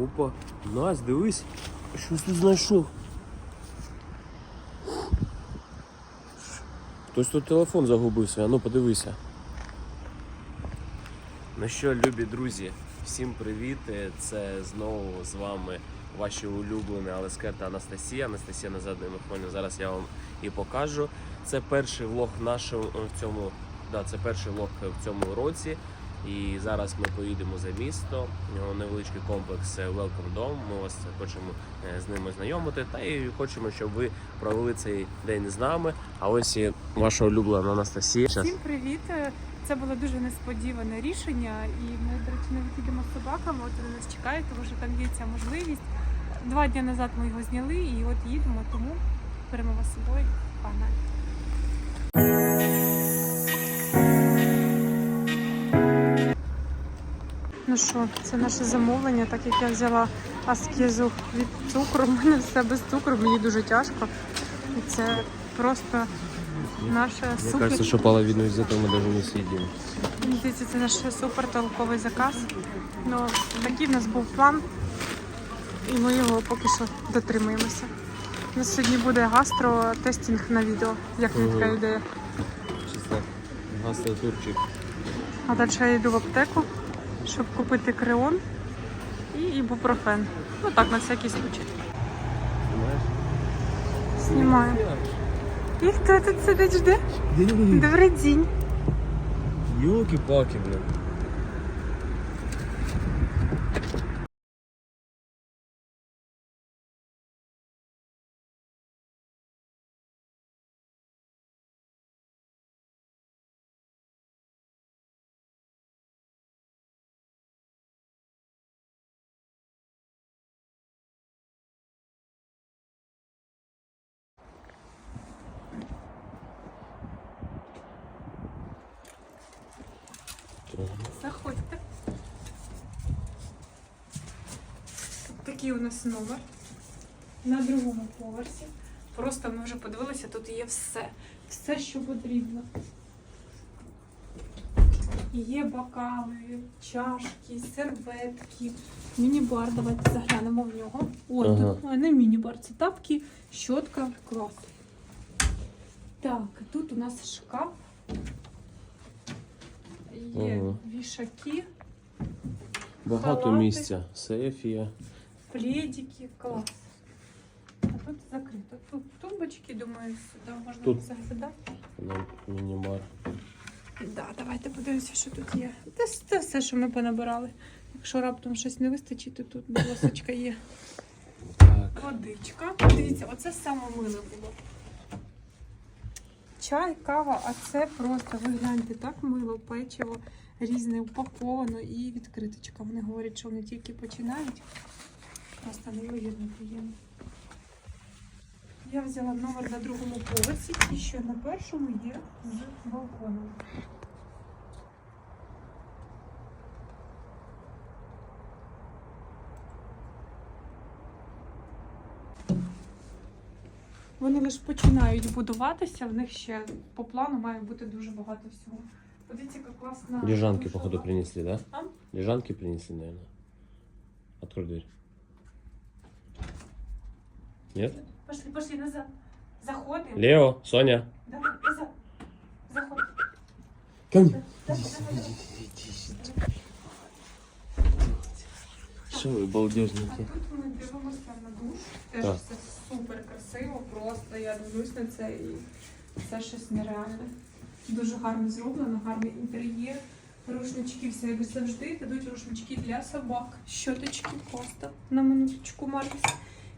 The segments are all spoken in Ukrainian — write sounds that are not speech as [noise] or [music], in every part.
Опа, Настя, дивись, щось тут знайшов. Хтось тут телефон загубився, а ну подивися. Ну що, любі друзі, всім привіт! Е, Це знову з вами ваші улюблені Алескер та Анастасія. Анастасія на задньому фоні. Зараз я вам і покажу. Це перший влог нашого в цьому. Да, це перший влог в цьому році. І зараз ми поїдемо за місто. Невеличкий комплекс е, Welcome Dome. Ми вас хочемо е, з ними знайомити. Та і хочемо, щоб ви провели цей день з нами. А ось і ваша улюблена Анастасія. Всім привіт! Це було дуже несподіване рішення, і ми, до речі, навіть їдемо з собаками. От вони нас чекають, тому що там є ця можливість. Два дні назад ми його зняли, і от їдемо, тому беремо вас з собою. Погнали! Ну що, це наше замовлення, так як я взяла аскезу від цукру. У [laughs] мене все без цукру, мені дуже тяжко. І це просто наша Мне супер. кажется, что половину из этого мы даже не съедим. Мені здається, це наш супер толковий заказ. Ну, такий в нас був план, і ми його поки що дотримуємося. У нас сьогодні буде гастротестінг на відео, як тобі така Ого. ідея. Чисто гастротурчик. А далі я йду в аптеку, щоб купити креон і ібупрофен. Ну так, на всякий случай. Знімаю. І хто тут сидить жде? Добрий день. Йоки-паки, блин. Такий у нас номер на другому поверсі. Просто ми вже подивилися, тут є все. Все, що потрібно. Є бокали, чашки, серветки, міні-бар. Давайте заглянемо в нього. Ой, Ага. не міні-бар, це тапки, щотка, клас. Так, тут у нас шкаф. Є Ага. вішаки, Багато Халати. місця. Сейф є. Пледики, клас. А тут закрито. Тут тумбочки, думаю, сюди можна Тут. заглядати. Мінімар. Да, давайте подивимося, що тут є. Це, це все, що ми понабирали. Якщо раптом щось не вистачить, то тут досочка є. Так. Водичка. Дивіться, оце саме миле було. Чай, кава, а це просто, ви гляньте, так мило, печиво різне упаковано і відкриточка. Вони говорять, що вони тільки починають. Просто неймовірно приємно. Я взяла номер на другому поверсі і що на першому є з балконом. Вони лише починають будуватися, в них ще по плану має бути дуже багато всього. Подивіться, яка класна. Лежанки, походу, принесли, да? А? Лежанки принесли, наверное. Открой дверь. Нет? Пошли, пошли назад. Заходимо. Лео, Соня. Давай, назад. Заходимо. Ко мне. Давай, давай, давай. Что вы, А балдежники? тут ми дивимося на душ. Теж Так. все супер красиво, просто я дивлюсь на це і це щось нереальне. Дуже гарно зроблено, гарний інтер'єр. Рушнички все як завжди. Дадуть рушнички для собак. Щоточки просто на минуточку Маркіс.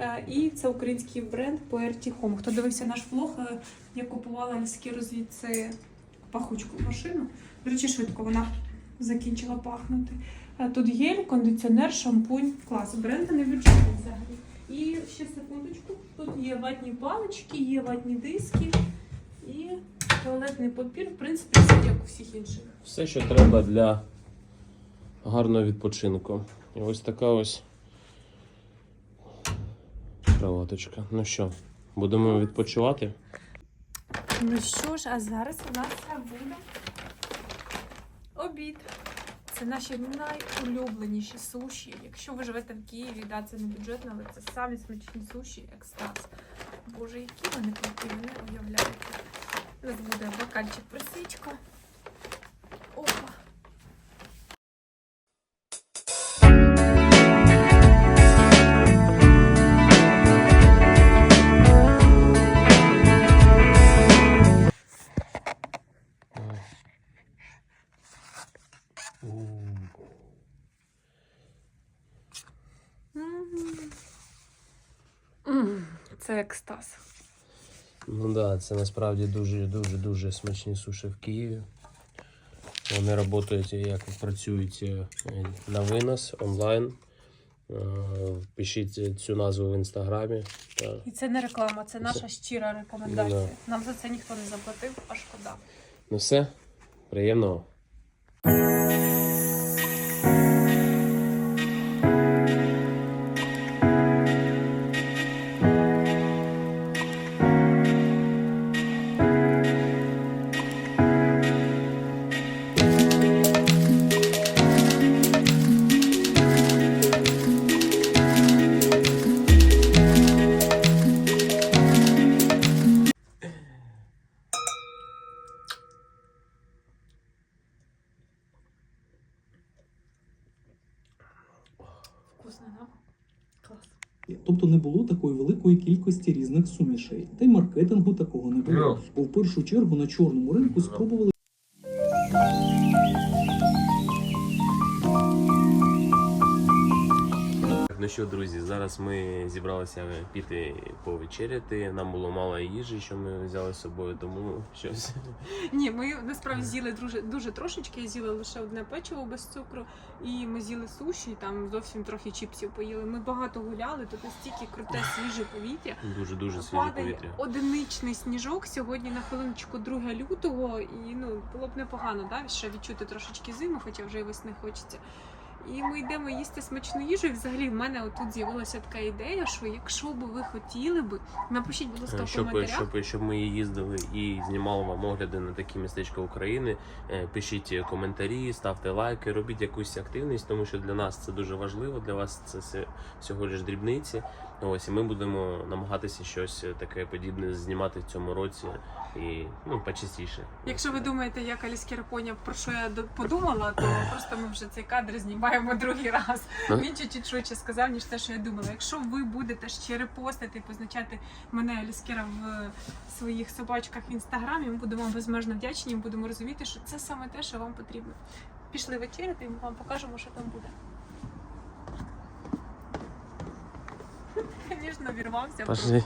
Е, І це український бренд Puerty Home. Хто дивився наш влог, е, я купувала Альскіру звідси пахучку машину. До речі, швидко вона закінчила пахнути. Тут гель, кондиціонер, шампунь, клас. Бренд не бюджетний взагалі. І ще секундочку. Тут є ватні палички, є ватні диски і туалетний папір. В принципі, все як у всіх інших. Все, що треба для гарного відпочинку. І ось така ось кроваточка. Ну що, будемо відпочивати? Ну що ж, а зараз у нас буде обід. Це наші найулюбленіші суші. Якщо ви живете в Києві, да, це не бюджетно, але це самі смачні суші, екстаз. Боже, які вони круті, ви не уявляєте. У нас буде бокальчик просічка. Екстаз. Ну так, да, це насправді дуже дуже дуже смачні суші в Києві. Вони працюють як працюють е, на винос онлайн. Е, Пишіть цю назву в інстаграмі. І це не реклама, це наша щира рекомендація. Ну Нам за це ніхто не заплатив, а шкода. Ну все, приємного. Тобто не було такої великої кількості різних сумішей, та й маркетингу такого не було. Бо в першу чергу на чорному ринку спробували що, друзі, зараз ми зібралися піти повечеряти. Нам було мало їжі, що ми взяли з собою, тому щось. [laughs] Ні, ми насправді з'їли дуже, дуже трошечки, з'їли лише одне печиво без цукру, і ми з'їли суші, там зовсім трохи чіпсів поїли. Ми багато гуляли, тут настільки круте свіже повітря. Дуже дуже свіже повітря. одиничний сніжок сьогодні на хвилиночку 2 лютого, і ну було б непогано, да, ще відчути трошечки зиму, хоча вже й весни хочеться. І ми йдемо їсти смачну їжу. І взагалі в мене отут з'явилася така ідея, що якщо б ви хотіли би, напишіть, будь ласка, в Щоб, коментарях. щоб, щоб ми їздили і знімали вам огляди на такі містечка України. е, Пишіть коментарі, ставте лайки, робіть якусь активність, тому що для нас це дуже важливо. Для вас це все- всього лиш дрібниці. Ось і ми будемо намагатися щось таке подібне знімати в цьому році і ну почастіше. Якщо ви думаєте, як Аліскера поняв, про що я подумала, то просто ми вже цей кадр знімаємо другий раз. Ну. Він чуть-чуть швидше сказав, ніж те, що я думала. Якщо ви будете ще репостити і позначати мене Аліскера в своїх собачках в інстаграмі, ми будемо вам безмежно вдячні будемо розуміти, що це саме те, що вам потрібно. Пішли вечеряти, і ми вам покажемо, що там буде. Звісно, вірвався. Пошли.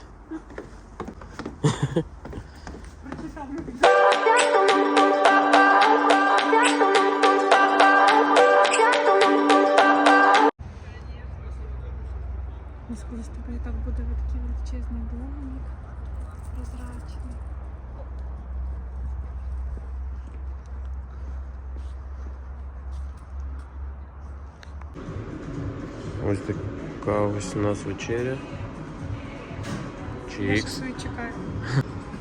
Прочитав. Ось коли з тобою так буде такий величезний домик, прозрачний. Ось така ось у нас вечеря. Чікс.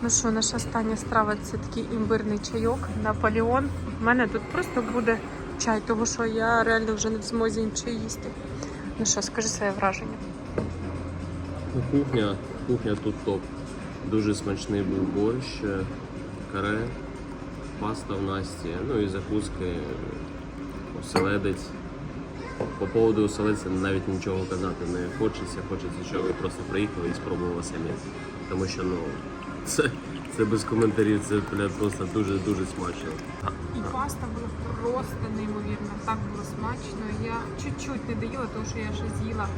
Ну що, наша остання страва це такий імбирний чайок Наполеон. У мене тут просто буде чай, тому що я реально вже не в змозі нічого їсти. Ну що, скажи своє враження. Ну, Кухня, кухня тут топ. Дуже смачний був борщ, каре, паста в Насті, ну і закуски, оселедець. По поводу оселедця навіть нічого казати не хочеться. Хочеться, щоб ви просто приїхали і спробували самі. Тому що ну, це, це без коментарів, це бля, просто дуже-дуже смачно. І паста була просто неймовірна. Так було смачно. Я чуть-чуть не доїла, тому що я ще з'їла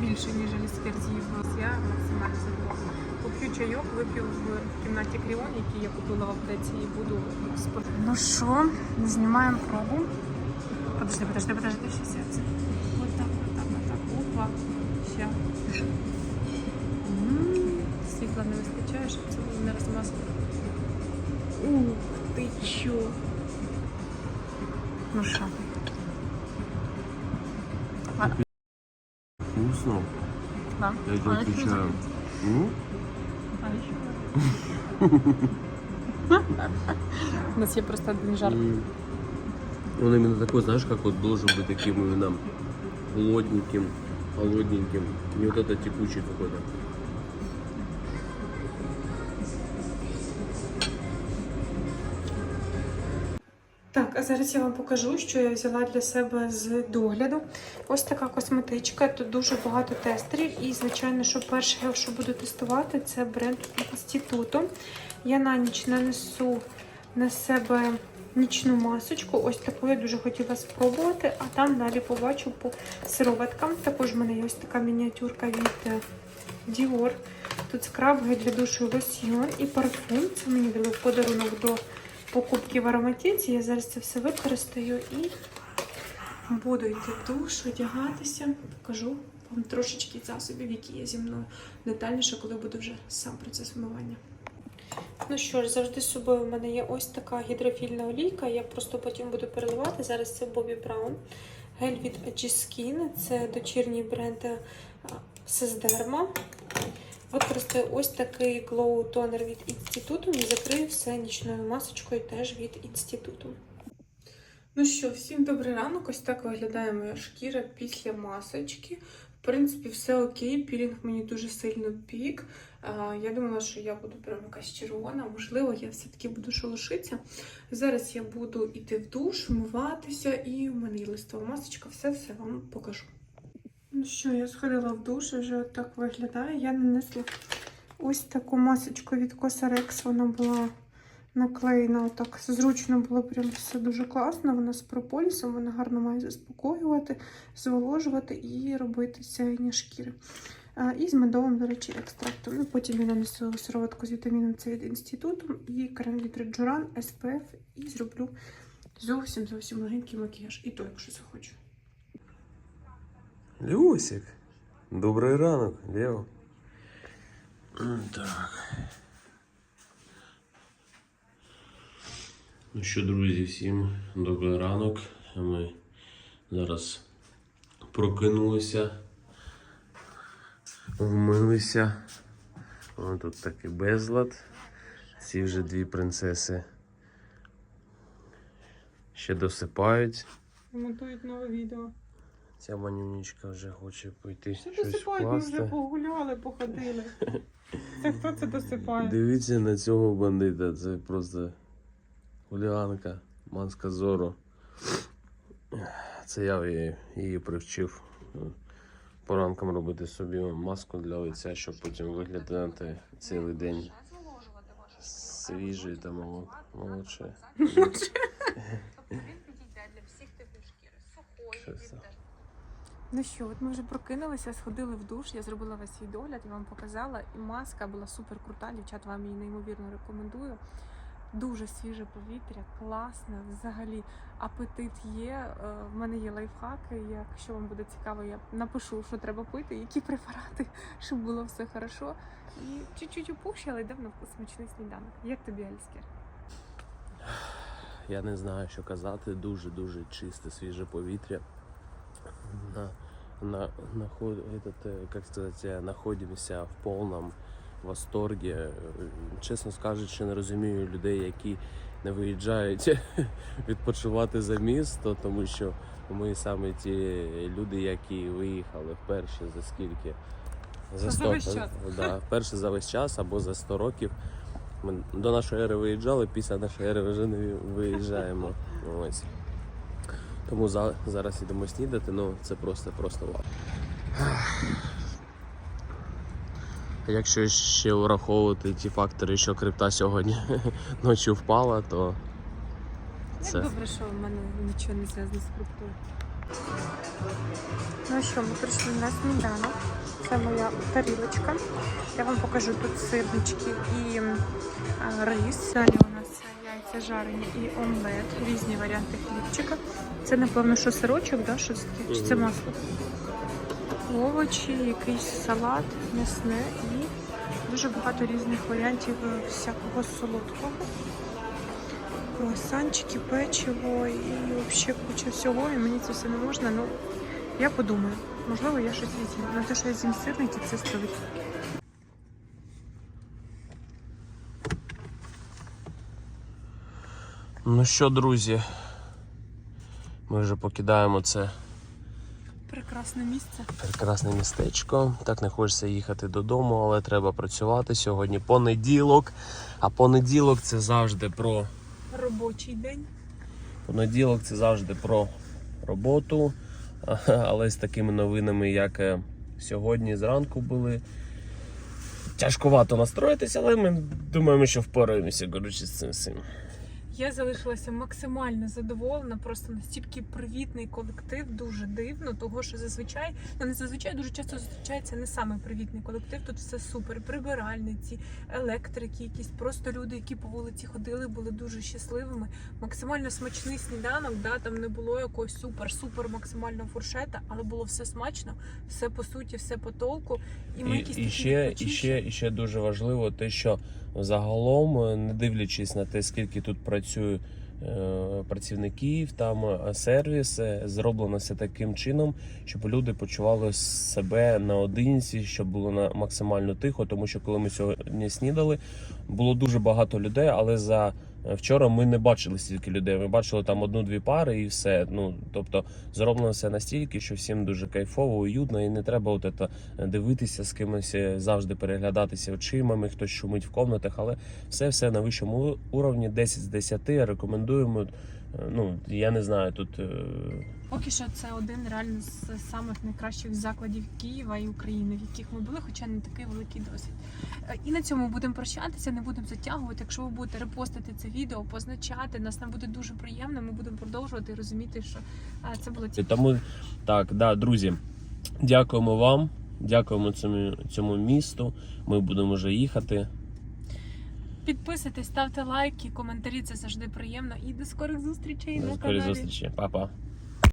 більше, ніж Аліскер з'їв. Я максимально задоволена. Поп'ю чайок, вип'ю в кімнаті Кріон, який я купила в аптеці, і буду спати. Ну що, знімаємо пробу. Подожди, подожди, подожди, ще серце. Вот так, вот так, вот так. Опа. Ще. М, Світла не вистачає, щоб це не розмазати. Ух ти чо. Ну що? Вкусно. Да. Я тебе отвечаю. [laughs] М? [laughs] У нас є просто один жарт. Он именно такой, знаешь, как вот должен быть таким именно плотненьким, холодненьким. Не вот это текучий какой-то. Так, а зараз я вам покажу, що я взяла для себе з догляду. Ось така косметичка. Тут дуже багато тестерів. І, звичайно, що перше, що буду тестувати, це бренд інституту. Я на ніч нанесу на себе нічну масочку. Ось таку я дуже хотіла спробувати, а там далі побачу по сироваткам. Також в мене є ось така мініатюрка від е, Dior. Тут скраб для душу лосьйон і парфум. Це мені дали в подарунок до покупки в ароматиці. Я зараз це все використаю і буду йти в душ, одягатися. Покажу вам трошечки засобів, які є зі мною детальніше, коли буде вже сам процес вмивання. Ну що ж, завжди з собою в мене є ось така гідрофільна олійка. Я просто потім буду переливати. Зараз це Bobbi Brown. Гель від G-Skin. Це дочірній бренд Сездерма. Використаю ось такий Glow Toner від інституту і закрию все нічною масочкою теж від інституту. Ну що, всім добрий ранок. Ось так виглядає моя шкіра після масочки. В принципі, все окей. Пілінг мені дуже сильно пік. А, Я думала, що я буду прям якась червона. Можливо, я все-таки буду шелушитися. Зараз я буду йти в душ, вмиватися, і в мене є листова масочка. Все-все вам покажу. Ну що, я сходила в душ, вже так виглядає. Я нанесла ось таку масочку від Cosrx. Вона була наклеєна отак. Зручно було прям все дуже класно. Вона з прополісом, вона гарно має заспокоювати, зволожувати і робити сяєння шкіри. І з медовим, до речі, екстрактом. Ну, потім я нанесу сироватку з вітаміном С від інституту і крем від Реджуран SPF і зроблю зовсім зовсім легенький макіяж. І то, якщо захочу. Люсик, добрий ранок, Лео. Так. Ну що, друзі, всім добрий ранок. Ми зараз прокинулися, вмилися. О, тут такий безлад. Ці вже дві принцеси ще досипають. Монтують нове відео. Ця манюнічка вже хоче пойти Що щось досипають? Ми вже погуляли, походили. Це хто це досипає? Дивіться на цього бандита, це просто хуліганка, маска зору. Це я її, її привчив е, поранком робити собі маску для лиця, щоб потім виглядати цілий день свіжий та молод- теж. Ну що, от ми вже прокинулися, сходили в душ, я зробила весь свій догляд і вам показала. І маска була супер крута, дівчат вам її неймовірно рекомендую. Дуже свіже повітря, класно, взагалі апетит є. Е, В мене є лайфхаки. Якщо вам буде цікаво, я напишу, що треба пити, які препарати, [laughs] щоб було все хорошо. І чуть-чуть опущу, але йдемо на смачний сніданок. Як тобі, Альскер? Я не знаю, що казати. Дуже-дуже чисте, свіже повітря. На, на, наход, этот, э, как сказать, э, находимося в повному восторгі. Е, Чесно скажучи, не розумію людей, які не виїжджають [laughs] відпочивати за місто, тому що ми саме ті люди, які виїхали вперше за скільки? За весь час. Да, вперше за весь час або за 100 років. Ми до нашої ери виїжджали, після нашої ери вже не виїжджаємо. [laughs] Ось. Тому за, зараз йдемо снідати, ну це просто просто вау. Якщо ще враховувати ті фактори, що крипта сьогодні [laughs] ночі впала, то це. Як добре, що в мене нічого не зв'язано з криптою. Ну що, ми прийшли на сніданок. Це моя тарілочка. Я вам покажу тут сирнички і а, рис. Далі у нас яйця жарені і омлет, різні варіанти хлібчика. Це, напевно, що сирочок, да? що це таке? Чи це масло? Овочі, якийсь салат, м'ясне і дуже багато різних варіантів всякого солодкого. Круасанчики, печиво і взагалі куча всього. І мені це все не можна. Ну, я подумаю. Можливо, я щось візьму. На те, що я з'їм сирники, це 100%. Ну що, друзі, Ми вже покидаємо це Прекрасне місце. прекрасне містечко. Так не хочеться їхати додому, але треба працювати. Сьогодні понеділок. А понеділок це завжди про Робочий день. понеділок це завжди про роботу. [laughs] Але з такими новинами, як е, сьогодні зранку були. Тяжкувато настроїтися, але ми думаємо, що впораємося коротше, з цим всім. Я залишилася максимально задоволена, просто настільки привітний колектив, дуже дивно, того що зазвичай, ну не зазвичай дуже часто зустрічається не саме привітний колектив. Тут все супер. Прибиральниці, електрики, якісь просто люди, які по вулиці ходили, були дуже щасливими. Максимально смачний сніданок, да, там не було якогось супер-супер максимального фуршета, але було все смачно, все по суті, все по толку. І ми І, якісь і, ще, і, ще, і ще дуже важливо те, що загалом, е, не дивлячись на те, скільки тут працює е, працівників, там е, сервіс, зроблено все таким чином, щоб люди почували себе наодинці, щоб було на максимально тихо. Тому що коли ми сьогодні снідали, було дуже багато людей, але за вчора ми не бачили стільки людей. Ми бачили там одну-дві пари і все. Ну тобто зроблено все настільки, що всім дуже кайфово, уютно, і не треба от это дивитися з кимось, е, завжди переглядатися очима, Ми хтось шумить в комнатах, але все все на вищому уровні, 10 з 10, рекомендуємо. Ну, я не знаю, тут е, Поки що це один реально з самих найкращих закладів Києва і України, в яких ми були, хоча не такий великий досвід. Е, І на цьому будемо прощатися, не будемо затягувати. Якщо ви будете репостити це відео, позначати, нас нам буде дуже приємно. Ми будемо продовжувати і розуміти, що е, це було цікаво. Тому так, да, друзі, дякуємо вам, дякуємо цьому, цьому місту. Ми будемо вже їхати. Підписуйтесь, ставте лайки, коментарі. Це завжди приємно. І до скорих зустрічей на скорих каналі. зустрічі, Па-па.